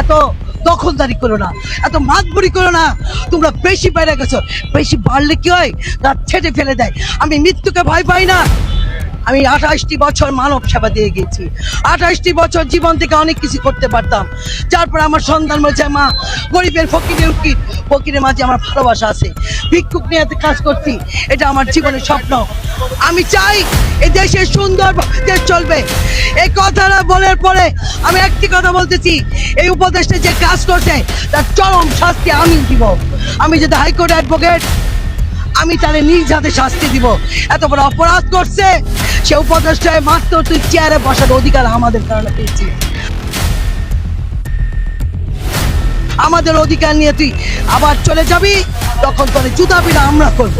এত দখলদারি করো না, এত মাতবুরি করো না। তোমরা বেশি বেড়ে গেছো, বেশি বাড়লে কি হয়? রাত ছেটে ফেলে দেয়। আমি মৃত্যুকে ভয় পাই না। আমি আঠাশটি বছর মানব সেবা দিয়ে গেছি আঠাশটি বছর জীবন থেকে অনেক কিছু করতে পারতাম। তারপর আমার সন্তান বলছে, মা, গরিবের ফকিরের উকিল ফকিরের মাঝে আমার ভালোবাসা আছে। ভিক্ষুক নিয়ে কাজ করছি, এটা আমার জীবনের স্বপ্ন। আমি চাই এই দেশে সুন্দর দেশ চলবে। এই কথাটা বলার পরে আমি একটি কথা বলতেছি, এই উপদেশটা যে কাজ করছে, তার চরম শাস্তি আমি দিব। আমি যদি হাইকোর্ট অ্যাডভোকেট আমি তারে নিজ হাতে শাস্তি দিব। এত বড় অপরাধ করছে। সে উপদেষ্টায় মাত্র তুই চেয়ারে বসার অধিকার আমাদের কারণে পেয়েছি। আমাদের অধিকার নিয়ে তুই আবার চলে যাবি? তখন তোর জুতা জুতাবিটা আমরা করব।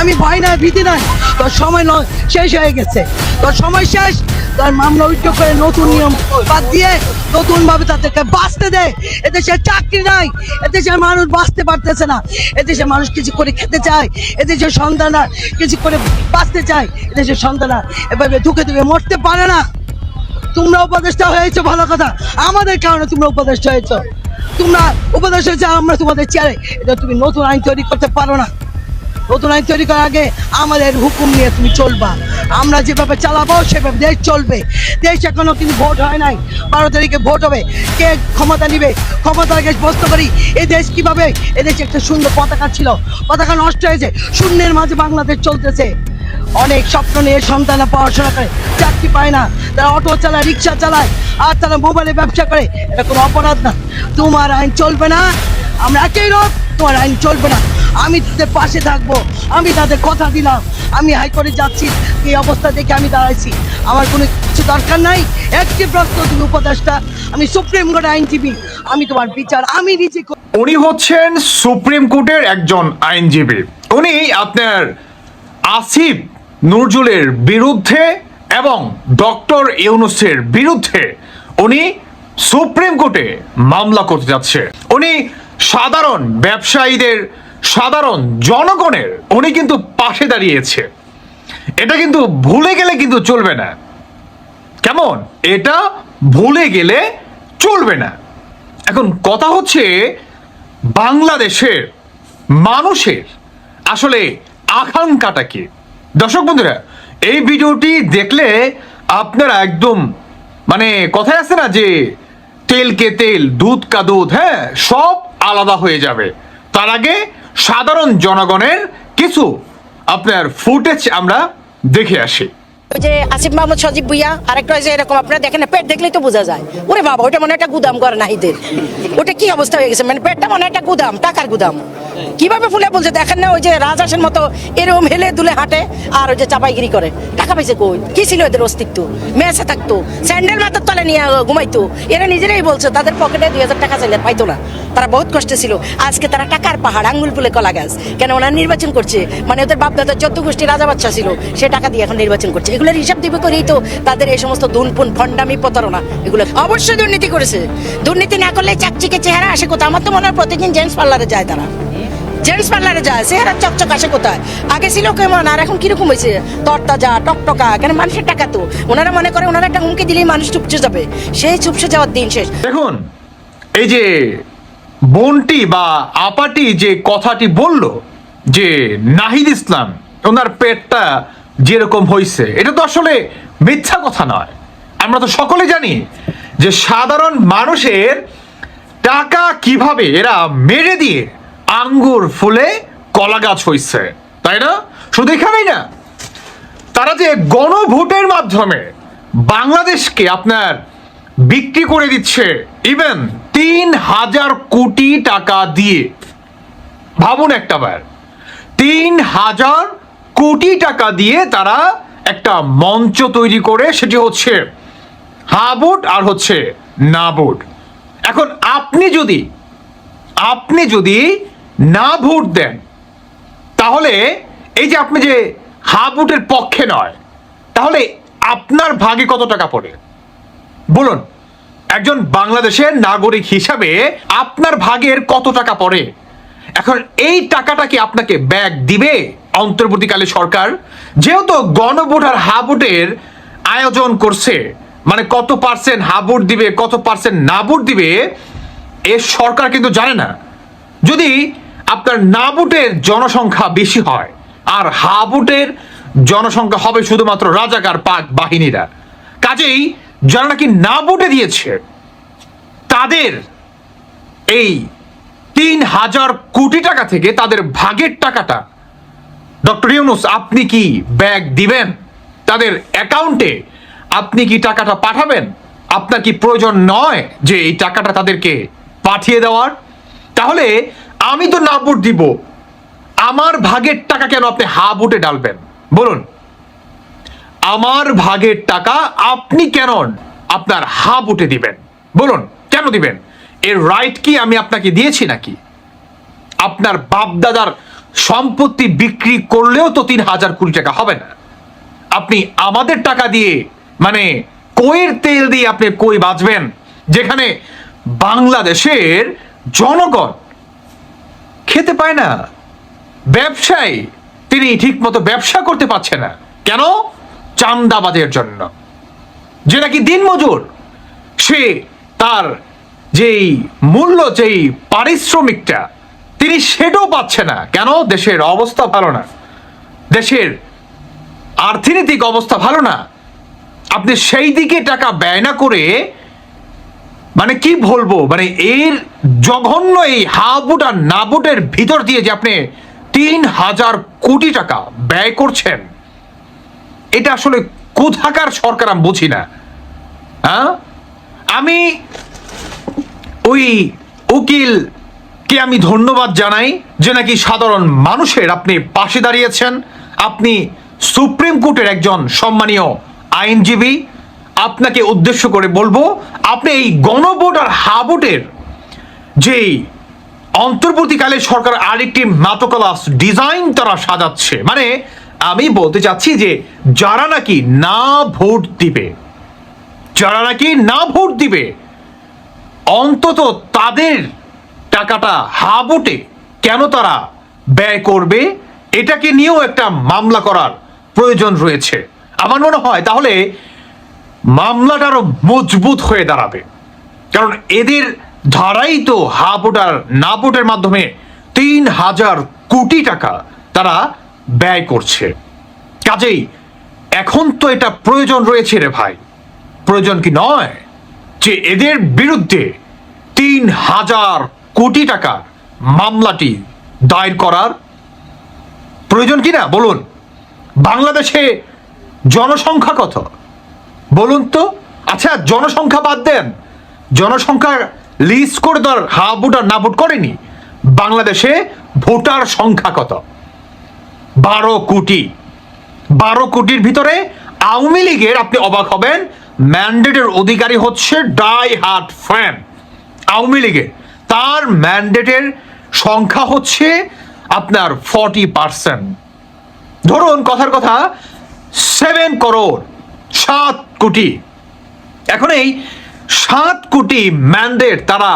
আমি ভয় নাই, ভীতি নাই। তোর সময় নয়, শেষ হয়ে গেছে। তোর সময় শেষ। তোর মামলা উইথড্র করে নতুন নিয়ম বাদ দিয়ে নতুন ভাবে তাদেরকে বাঁচতে দে। এদেশে চাকরি নাই। এদেশের মানুষ বাঁচতে পারতেছে না। এদেশে মানুষ কিছু করে খেতে চায়। এদেশের সন্তানরা কিছু করে বাঁচতে চায়। এদেশের সন্তানরা এভাবে ধুকে ধুকে মরতে পারে না। তোমরা উপদেষ্টা হয়েছো, ভালো কথা। আমাদের কারণে তোমরা উপদেষ্টা হয়েছো। তোমরা উপদেষ্টা হয়েছে আমরা তোমাদের চেয়ারে, এটা তুমি নতুন আইন তৈরি করতে পারো না। নতুন আইন তৈরি করার আগে আমাদের হুকুম নিয়ে তুমি চলবা। আমরা যেভাবে চালাবো, সেভাবে দেশ চলবে। দেশ এখনও কিন্তু ভোট হয় নাই। বারো তারিখে ভোট হবে। কে ক্ষমতা নিবে? ক্ষমতাকে বস্ত করি এই দেশ কীভাবে? এদেশে একটা সুন্দর পতাকা ছিল। পতাকা নষ্ট হয়েছে। শূন্যের মাঝে বাংলাদেশ চলতেছে। অনেক স্বপ্ন নিয়ে সন্তানরা পড়াশোনা করে, চাকরি পায় না, তারা অটো চালায়, রিক্সা চালায়, আর তারা মোবাইলে ব্যবসা করে, এটা কোনো অপরাধ না। তোমার আইন চলবে না, আমরা একই লোক তোমার আইন চলবে না। আমি তাদের পাশে থাকব, আমি তাদের কথা দিলাম, আমি হাইকোর্টে যাচ্ছি, এই অবস্থা দেখে আমি দাঁড়াইছি। আমার কোনো কিছু দরকার নাই, একটি প্রশ্ন তুমি উপদেশটা আমি সুপ্রিম কোর্টের আইনজীবী, আমি তোমার বিচার, আমি নিজে উনি হচ্ছেন সুপ্রিম কোর্টের একজন আইনজীবী। উনি আপনার আসিফ নজরুলের বিরুদ্ধে এবং ডক্টর ইউনুসের বিরুদ্ধে উনি সুপ্রিম কোর্টে মামলা করতে যাচ্ছে। উনি সাধারণ ব্যবসায়ীদের, সাধারণ জনগণের উনি কিন্তু পাশে দাঁড়িয়েছে। এটা কিন্তু ভুলে গেলে কিন্তু চলবে না। কেমন? এটা ভুলে গেলে চলবে না। এখন কথা হচ্ছে বাংলাদেশের মানুষের আসলে আকাঙ্ক্ষাটা কি? দর্শক বন্ধুরা, এই ভিডিওটি দেখলে আপনারা একদম মানে কথায় আছে না যে তেল কে তেল, দুধ কা দুধ হ্যাঁ সব আলাদা হয়ে যাবে। তার আগে সাধারণ জনগণের কিছু আপনার ফুটেজ আমরা দেখে আসি। ওই যে আসিফ মাহমুদ, সজীব ভুইয়া, আরেকটা হয়েছে এরকম আপনারা দেখেন পেট দেখলেই তো বোঝা যায়। ওরে বাবা, ওটা মনে একটা গুদাম করে ওটা কি অবস্থা হয়ে গেছে? মানে পেটটা মনে একটা গুদাম, টাকার গুদাম। কীভাবে ফুলে বলছে? দেখেন না, ওই যে রাজহাঁসের মতো এরকম হেলে দুলে হাঁটে আর ওই যে চাপাইগিরি করে। টাকা পাইছে কই? কি ছিল এদের অস্তিত্ব? মেসে থাকতো, স্যান্ডেল মাথার তলে নিয়ে ঘুমাইতো। এরা নিজেরাই বলছে, তাদের পকেটে দুই হাজার টাকা চাইলে পাইতো না। তারা বহুত কষ্টে ছিল। আজকে তারা টাকার পাহাড়, আঙ্গুল ফুলে কলা গাছ। কেন ওনারা নির্বাচন করছে? মানে ওদের বাপ দাদার চোদ্দ গোষ্ঠী রাজা বাচ্চা ছিল, সে টাকা দিয়ে এখন নির্বাচন করছে। এগুলোর হিসাব দিবে করেই তো তাদের এই সমস্ত দুনপুন ফন্ডামি প্রতারণা, এগুলো অবশ্যই দুর্নীতি করেছে। দুর্নীতি না করলে চাকচিকে চেহারা আসে কোথায়? আমার তো মনে হয় প্রতিদিন জেন্টস পার্লারে যায় তারা। জেন্টস পার্লারে যায়, চেহারা চকচক আসে কোথায়? আগে ছিল কেমন, আর এখন কীরকম হয়েছে? তরতাজা, টকটকা, কেন মানুষের টাকা তো? ওনারা মনে করে ওনারা একটা হুমকি দিলেই মানুষ চুপসে যাবে। সেই চুপসে যাওয়ার দিন শেষ। দেখুন, এই যে বোনটি বা আপাটি যে কথাটি বলল যে নাহিদ ইসলাম, ওনার পেটটা যেরকম হয়েছে এটা তো আসলে মিথ্যা কথা নয়। আমরা তো সকলে জানি যে সাধারণ মানুষের টাকা কীভাবে এরা মেরে দিয়ে আঙ্গুর ফুলে কলা গাছ হইছে, তাই না? শুধু এখানেই না, তারা যে গণভোটের মাধ্যমে বাংলাদেশকে আপনার বিক্রি করে দিচ্ছে ইভেন তিন হাজার কোটি টাকা দিয়ে। ভাবুন একটা বার তিন হাজার কোটি টাকা দিয়ে তারা একটা মঞ্চ তৈরি করে, সেটি হচ্ছে হা ভোট আর হচ্ছে না ভোট এখন আপনি যদি আপনি যদি না ভোট দেন, তাহলে এই যে আপনি যে হা ভোটের পক্ষে নয়, তাহলে আপনার ভাগে কত টাকা পড়ে? বলুন। একজন বাংলাদেশের নাগরিক হিসাবে আপনার ভাগের কত টাকা পড়ে? এখন এই টাকাটা কি আপনাকে ব্যাগ দিবে? অন্তর্বর্তীকালে সরকার যেহেতু গণভোট আর হা ভোটের আয়োজন করছে মানে কত পার্সেন্ট হাবুট দিবে, কত পার্সেন্ট না ভোট দিবে, এ সরকার কিন্তু জানে না। যদি আপনার না ভোটের জনসংখ্যা বেশি হয়, আর হাবুটের জনসংখ্যা হবে শুধুমাত্র রাজাকার পাক বাহিনীরা। কাজেই যারা নাকি না ভোটে দিয়েছে, তাদের এই তিন হাজার কোটি টাকা থেকে তাদের ভাগের টাকাটা, ডক্টর ইউনুস, আপনি কি ব্যাগ দিবেন? তাদের অ্যাকাউন্টে আপনি কি টাকাটা পাঠাবেন? আপনার কি প্রয়োজন নয় যে এই টাকাটা তাদেরকে পাঠিয়ে দেওয়ার? তাহলে আমি তো না ভোট দিব, আমার ভাগের টাকা কেন আপনি হা ভোটে ডালবেন? বলুন। আমার ভাগের টাকা আপনি কেন আপনার হা ভোটে দিবেন? বলুন, কেন দিবেন? এর রাইট কি আমি আপনাকে দিয়েছি নাকি? আপনার বাপদাদার সম্পত্তি বিক্রি করলেও তো তিন হাজার কোটি টাকা হবে না। আপনি আমাদের টাকা দিয়ে মানে কইয়ের তেল দিয়ে আপনি কই বাঁচবেন? যেখানে বাংলাদেশের জনগণ খেতে পায় না। ব্যবসায়ী, তিনি ঠিক মতো ব্যবসা করতে পারছে না। কেন? চান্দাবাজের জন্য। যে নাকি দিনমজুর, সে তার যেই মূল্য, যেই পারিশ্রমিকটা, তিনি সেটাও পাচ্ছে না। কেন? দেশের অবস্থা ভালো না। দেশের অর্থনৈতিক অবস্থা ভালো না। আপনি সেই দিকে টাকা ব্যয় না করে মানে কি বলব মানে এর জঘন্য এই হাবুট আর নাবুটের ভিতর দিয়ে যে আপনি তিন হাজার কোটি টাকা ব্যয় করছেন। এটা আসলে কোথাকার সরকার আমি বুঝি না। হ্যাঁ? আমি ওই উকিলকে আমি ধন্যবাদ জানাই যে নাকি সাধারণ মানুষের আপনি পাশে দাঁড়িয়েছেন। আপনি সুপ্রিম কোর্টের একজন সম্মানীয় আইনজীবী। আপনাকে উদ্দেশ্য করে বলব, আপনি এই গণভোট আর হাভোটের যেই অন্তর্বর্তীকালে সরকার আরেকটি মাতকলাস ডিজাইন তারা সাজাচ্ছে মানে আমি বলতে চাচ্ছি যে যারা নাকি না ভোট দিবে, যারা নাকি না ভোট দিবে, অন্তত তাদের টাকাটা হাবুটে কেন তারা ব্যয় করবে, এটাকে নিয়েও একটা মামলা করার প্রয়োজন রয়েছে। আমার মনে হয় তাহলে মামলাটা আরও মজবুত হয়ে দাঁড়াবে। কারণ এদের ধারাই তো হা ভোট না ভোটের মাধ্যমে তিন হাজার কোটি টাকা তারা ব্যয় করছে। কাজেই এখন তো এটা প্রয়োজন রয়েছে রে ভাই। প্রয়োজন কি নয় যে এদের বিরুদ্ধে তিন হাজার কোটি টাকার মামলাটি দায়ের করার? প্রয়োজন কি না? বলুন। বাংলাদেশে জনসংখ্যা কত? বলুন তো। আচ্ছা জনসংখ্যা বাদ দেন। জনসংখ্যা লিস্ট করে ধর হা ভোট আর না ভোট করেনি। বাংলাদেশে ভোটার সংখ্যা কত? বারো কোটি। বারো কোটির ভিতরে আওয়ামী লীগের আপনি অবাক হবেন, ম্যান্ডেটের অধিকারী হচ্ছে ডাই হার্ট ফ্যান, আওয়ামী লীগের। তার ম্যান্ডেটের সংখ্যা হচ্ছে আপনার ফর্টি পার্সেন্ট। ধরুন কথার কথা, সেভেন করোড়, সাত কোটি। এখন এই সাত কোটি ম্যান্ডেট তারা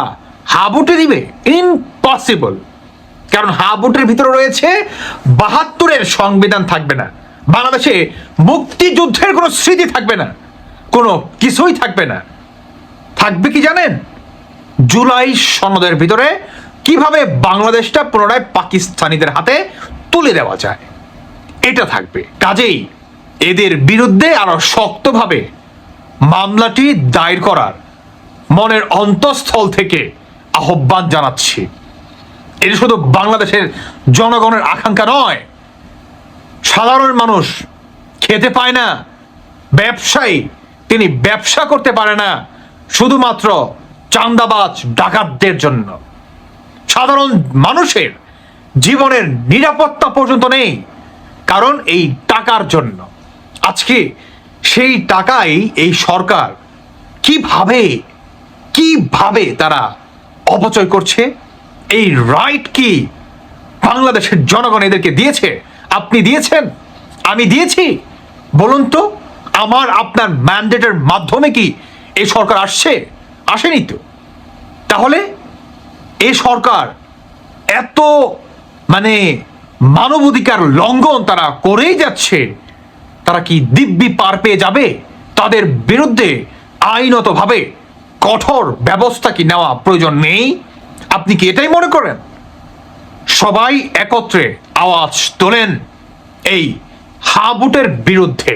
হাবুটে দিবে ইম্পসিবল কারণ হাবুটের ভিতরে রয়েছে বাহাত্তরের সংবিধান থাকবে না। বাংলাদেশে মুক্তিযুদ্ধের কোনো স্মৃতি থাকবে না। কোনো কিছুই থাকবে না। থাকবে কি জানেন? জুলাই সনদের ভিতরে কীভাবে বাংলাদেশটা পুনরায় পাকিস্তানিদের হাতে তুলে দেওয়া যায়। এটা থাকবে। কাজেই এদের বিরুদ্ধে আরও শক্তভাবে মামলাটি দায়ের করার মনের অন্তঃস্থল থেকে আহ্বান জানাচ্ছি। এটা শুধু বাংলাদেশের জনগণের আকাঙ্ক্ষা নয়। সাধারণ মানুষ খেতে পায় না, ব্যবসায়ী, তিনি ব্যবসা করতে পারে না, শুধুমাত্র চান্দাবাজ, ডাকাতদের জন্য। সাধারণ মানুষের জীবনের নিরাপত্তা পর্যন্ত নেই, কারণ এই টাকার জন্য। আজকে সেই টাকাই এই সরকার কীভাবে কীভাবে তারা অপচয় করছে? এই রাইট কি? বাংলাদেশের জনগণ এদেরকে দিয়েছে। আপনি দিয়েছেন? আমি দিয়েছি। বলুন তো, আমার, আপনার ম্যান্ডেটের মাধ্যমে কি এই সরকার আসছে? আসেনি তো। তাহলে এই সরকার এত মানে মানবাধিকার লঙ্ঘন তারা করেই যাচ্ছে, তারা কি দিব্যি পার পেয়ে যাবে? তাদের বিরুদ্ধে আইনতভাবে কঠোর ব্যবস্থা কি নেওয়া প্রয়োজন নেই? আপনি কি এটাই মনে করেন? সবাই একত্রে আওয়াজ তোলেন এই হাবুটের বিরুদ্ধে।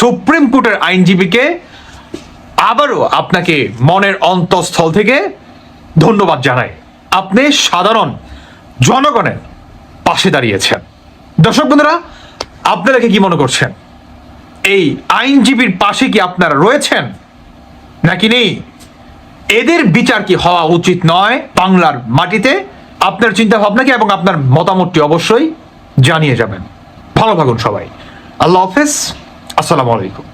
সুপ্রিম কোর্টের আইনজীবীকে আবারও আপনাকে মনের অন্তঃস্থল থেকে ধন্যবাদ জানাই। আপনি সাধারণ জনগণের পাশে দাঁড়িয়েছেন। দর্শক বন্ধুরা, আপনারা কি মনে করছেন? এই আইনজীবীর পাশে কি আপনারা রয়েছেন? নাকি নেই? এদের বিচার কি হওয়া উচিত নয় বাংলার মাটিতে? আপনার চিন্তা ভাবনা কি এবং আপনার মতামতটি অবশ্যই জানিয়ে যাবেন। ভালো থাকুন সবাই। আল্লাহ হাফেজ। আসসালামু আলাইকুম।